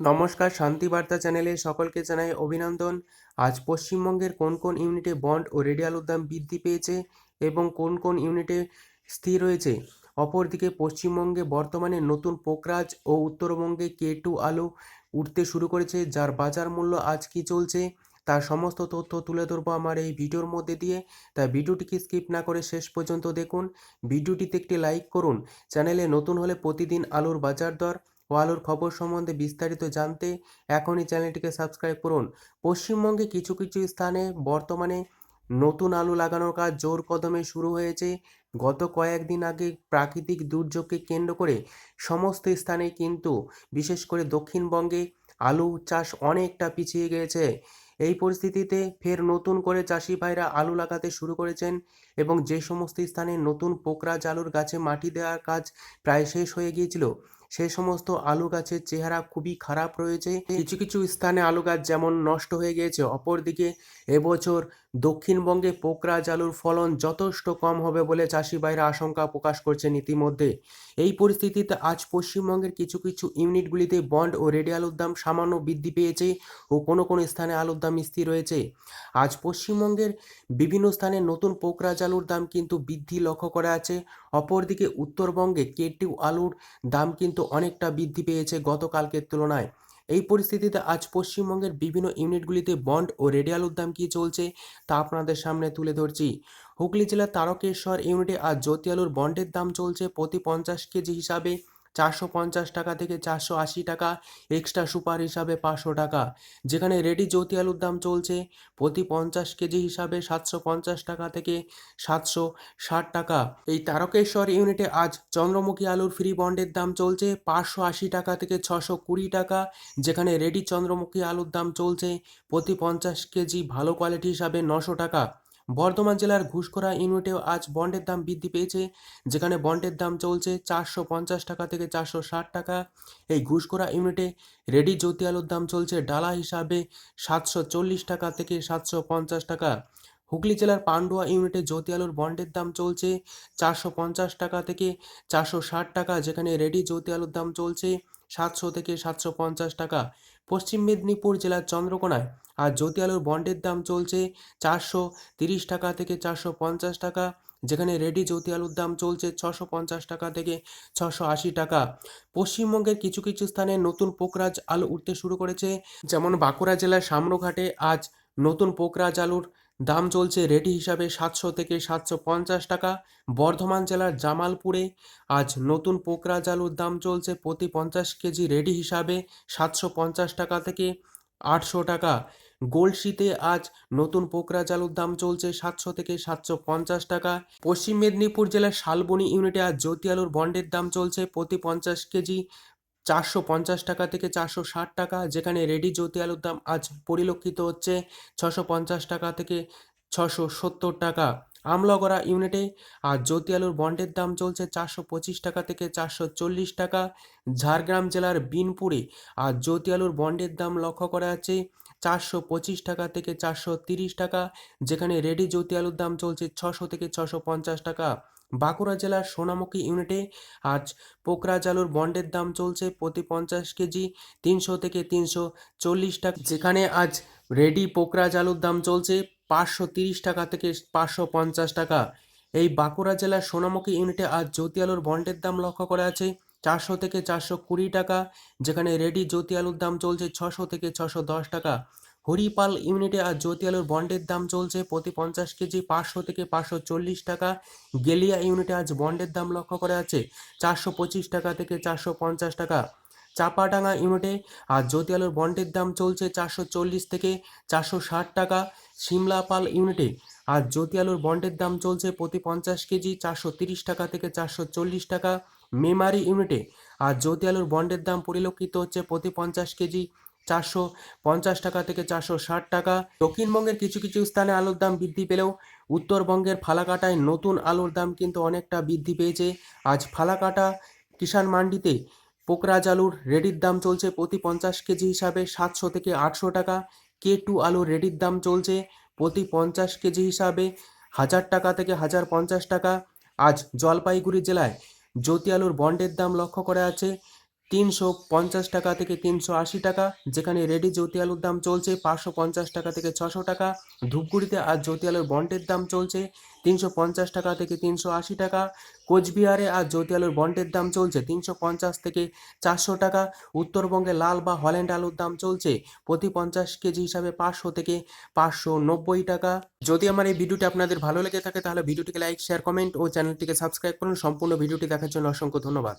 নমস্কার শান্তিবার্তা চ্যানেলে সকলকে জানাই অভিনন্দন। আজ পশ্চিমবঙ্গের কোন কোন ইউনিটে বন্ড ও রেডি আলুর দাম বৃদ্ধি পেয়েছে এবং কোন কোন ইউনিটে স্থির রয়েছে? অপরদিকে পশ্চিমবঙ্গে বর্তমানে নতুন পোকরাজ ও উত্তরবঙ্গে কে টু আলু উঠতে শুরু করেছে, যার বাজার মূল্য আজ কি চলছে? তার সমস্ত তথ্য তুলে ধরবো আমার এই ভিডিওর মধ্যে দিয়ে। তাই ভিডিওটিকে স্কিপ না করে শেষ পর্যন্ত দেখুন। ভিডিওটিতে একটি লাইক করুন। চ্যানেলে নতুন হলে প্রতিদিন আলুর বাজার দর ও আলুর খবর সম্বন্ধে বিস্তারিত জানতে এখনই চ্যানেলটিকে সাবস্ক্রাইব করুন। পশ্চিমবঙ্গে কিছু কিছু স্থানে বর্তমানে নতুন আলু লাগানোর কাজ জোর কদমে শুরু হয়েছে। গত কয়েকদিন আগে প্রাকৃতিক দুর্যোগকে কেন্দ্র করে সমস্ত স্থানে কিন্তু, বিশেষ করে দক্ষিণবঙ্গে, আলু চাষ অনেকটা পিছিয়ে গিয়েছে এই পরিস্থিতিতে ফের নতুন করে চাষি ভাইরা আলু লাগাতে শুরু করেছেন এবং যে সমস্ত স্থানে নতুন পোকরা আলুর গাছে মাটি দেওয়ার কাজ প্রায় শেষ হয়ে গিয়েছিল সেই সমস্ত আলু গাছের চেহারা খুবই খারাপ রয়েছে। কিছু কিছু স্থানে আলু গাছ যেমন নষ্ট হয়ে গিয়েছে, অপরদিকে এবছর দক্ষিণবঙ্গে পোকরাজ আলুর ফলন যথেষ্ট কম হবে বলে চাষি ভাইরা আশঙ্কা প্রকাশ করছেন ইতিমধ্যে। এই পরিস্থিতিতে আজ পশ্চিমবঙ্গের কিছু কিছু ইউনিটগুলিতে বন্ড ও রেডি আলুর দাম সামান্য বৃদ্ধি পেয়েছে ও কোনো কোনো স্থানে আলুর দাম স্থির রয়েছে। আজ পশ্চিমবঙ্গের বিভিন্ন স্থানে নতুন পোকরাজ আলুর দাম কিন্তু বৃদ্ধি লক্ষ্য করা আছে অপরদিকে উত্তরবঙ্গে কেটিউ আলুর দাম কিন্তু অনেকটা বৃদ্ধি পেয়েছে গতকালকের তুলনায়। এই পরিস্থিতিতে আজ পশ্চিমবঙ্গের বিভিন্ন ইউনিটগুলিতে বন্ড ও রেডি আলুর দাম কী চলছে তা আপনাদের সামনে তুলে ধরছি। হুগলি জেলার তারকেশ্বর ইউনিটে আজ জ্যোতি আলুর বন্ডের দাম চলছে প্রতি পঞ্চাশ কেজি হিসাবে। চারশো পঞ্চাশ টাকা থেকে চারশো আশি টাকা এক্সট্রা সুপার হিসাবে পাঁচশো টাকা। যেখানে রেডি জ্যোতি আলুর দাম চলছে প্রতি পঞ্চাশ কেজি হিসাবে সাতশো পঞ্চাশ টাকা থেকে সাতশো ষাট টাকা। এই তারকেশ্বর ইউনিটে আজ চন্দ্রমুখী আলুর ফ্রি বন্ডের দাম চলছে পাঁচশো আশি টাকা থেকে ছশো কুড়ি টাকা। যেখানে রেডি চন্দ্রমুখী আলুর দাম চলছে প্রতি পঞ্চাশ কেজি ভালো কোয়ালিটি হিসাবে নশো টাকা। বর্ধমান জেলার ঘুষখোরা ইউনিটেও আজ বন্ডের দাম বৃদ্ধি পেয়েছে, যেখানে বন্ডের দাম চলছে চারশো পঞ্চাশ টাকা থেকে চারশো ষাট টাকা। এই ঘুষখোরা ইউনিটে রেডি জ্যোতি আলুর দাম চলছে ডালা হিসাবে সাতশো চল্লিশ টাকা থেকে সাতশো পঞ্চাশ টাকা। হুগলি জেলার পান্ডুয়া ইউনিটে জ্যোতি আলুর বন্ডের দাম চলছে চারশো পঞ্চাশ টাকা থেকে চারশো ষাট টাকা, যেখানে রেডি জ্যোতি আলুর দাম চলছে সাতশো থেকে সাতশো পঞ্চাশ টাকা। পশ্চিম মেদিনীপুর জেলার চন্দ্রকোনায় আর জ্যোতি আলুর বন্ডের দাম চলছে চারশো তিরিশ টাকা থেকে চারশো পঞ্চাশ টাকা, যেখানে রেডি জ্যোতি আলুর দাম চলছে ছশো পঞ্চাশ টাকা থেকে ছশো আশি টাকা। পশ্চিমবঙ্গের কিছু কিছু স্থানে নতুন পোকরাজ আলু উঠতে শুরু করেছে, যেমন বাঁকুড়া জেলার সামরঘাটে আজ নতুন পোকরাজ আলুর দাম চলছে রেডি হিসাবে সাতশো থেকে সাতশো পঞ্চাশ টাকা, বর্ধমান জেলার জামালপুরে আজ নতুন পোকরাজ আলুর দাম চলছে প্রতি পঞ্চাশ কেজি রেডি হিসাবে সাতশো পঞ্চাশ টাকা থেকে আটশো টাকা। গোলশিতে আজ নতুন পোকরা চালুর দাম চলছে সাতশো থেকে সাতশো পঞ্চাশ টাকা। পশ্চিম মেদিনীপুর জেলার শালবনি ইউনিটে আজ জ্যোতি আলুর বন্ডের দাম চলছে প্রতি পঞ্চাশ কেজি চারশো পঞ্চাশ টাকা থেকে চারশো ষাট টাকা, যেখানে রেডি জ্যোতি আলুর দাম আজ পরিলক্ষিত হচ্ছে ছশো পঞ্চাশ টাকা থেকে ছশো সত্তর টাকা। আমলগড়া ইউনিটে আর জ্যোতি আলুর বন্ডের দাম চলছে চারশো পঁচিশ টাকা থেকে চারশো চল্লিশ টাকা। ঝাড়গ্রাম জেলার বিনপুরে আর জ্যোতি আলুর বন্ডের দাম লক্ষ্য করা আছে চারশো পঁচিশ টাকা থেকে চারশো তিরিশ টাকা, যেখানে রেডি জ্যোতি আলুর দাম চলছে ছশো থেকে ছশো পঞ্চাশ টাকা। বাঁকুড়া জেলার সোনামুখী ইউনিটে আজ পোকরাজ আলুর বন্ডের দাম চলছে প্রতি পঞ্চাশ কেজি তিনশো থেকে তিনশো চল্লিশ টাকা। যেখানে আজ রেডি পোকরাজ আলুর দাম চলছে পাঁচশো তিরিশ টাকা থেকে পাঁচশো পঞ্চাশ টাকা। এই বাঁকুড়া জেলার সোনামুখী ইউনিটে আজ জ্যোতি আলুর বন্ডের দাম লক্ষ্য করা আছে চারশো থেকে চারশো কুড়ি টাকা, যেখানে রেডি জ্যোতি আলুর দাম চলছে ছশো থেকে ছশো দশ টাকা। হরিপাল ইউনিটে আর জ্যোতি আলুর বন্ডের দাম চলছে প্রতি পঞ্চাশ কেজি পাঁচশো থেকে পাঁচশো চল্লিশ টাকা। গেলিয়া ইউনিটে আজ বন্ডের দাম লক্ষ্য করা আছে চারশো পঁচিশ টাকা থেকে চারশো পঞ্চাশ টাকা। চাপাডাঙ্গা ইউনিটে আর জ্যোতি আলুর বন্ডের দাম চলছে চারশো চল্লিশ থেকে চারশো ষাট টাকা। সিমলাপাল ইউনিটে আর জ্যোতি আলুর বন্ডের দাম চলছে প্রতি পঞ্চাশ কেজি চারশো তিরিশ টাকা থেকে চারশো চল্লিশ টাকা। মেমারি ইউনিটে। আর জ্যোতি আলুর বন্ডের দাম পরিলক্ষিত হচ্ছে প্রতি পঞ্চাশ কেজি চারশো পঞ্চাশ টাকা থেকে চারশো ষাট টাকা। দক্ষিণবঙ্গের কিছু কিছু স্থানে আলুর দাম বৃদ্ধি পেলেও উত্তরবঙ্গের ফালাকাটায় নতুন আলুর দাম কিন্তু অনেকটা বৃদ্ধি পেয়েছে। আজ ফালাকাটা কিষাণ মান্ডিতে পোকরাজ আলুর রেডির দাম চলছে প্রতি পঞ্চাশ কেজি হিসাবে সাতশো থেকে আটশো টাকা। কে টু আলুর রেডির দাম চলছে প্রতি পঞ্চাশ কেজি হিসাবে হাজার টাকা থেকে হাজার পঞ্চাশ টাকা। আজ জলপাইগুড়ি জেলায় জ্যোতি আলুর বন্ডের দাম লক্ষ্য করা আছে। তিনশো পঞ্চাশ টাকা থেকে তিনশো আশি টাকা, যেখানে রেডি জ্যোতি আলুর দাম চলছে পাঁচশো পঞ্চাশ টাকা থেকে ছশো টাকা, ধূপগুড়িতে আজ জ্যোতি আলুর বন্ডের দাম চলছে তিনশো পঞ্চাশ টাকা থেকে তিনশো আশি টাকা, কোচবিহারে আজ জ্যোতি আলুর বন্ডের দাম চলছে তিনশো পঞ্চাশ থেকে চারশো টাকা, উত্তরবঙ্গে লাল বা হল্যান্ড আলুর দাম চলছে প্রতি পঞ্চাশ কেজি হিসাবে পাঁচশো থেকে পাঁচশো নব্বই টাকা। যদি আমার এই ভিডিওটি আপনাদের ভালো লেগে থাকে, তাহলে ভিডিওটিকে লাইক, শেয়ার, কমেন্ট ও চ্যানেলটিকে সাবস্ক্রাইব করুন। সম্পূর্ণ ভিডিওটি দেখার জন্য অসংখ্য ধন্যবাদ।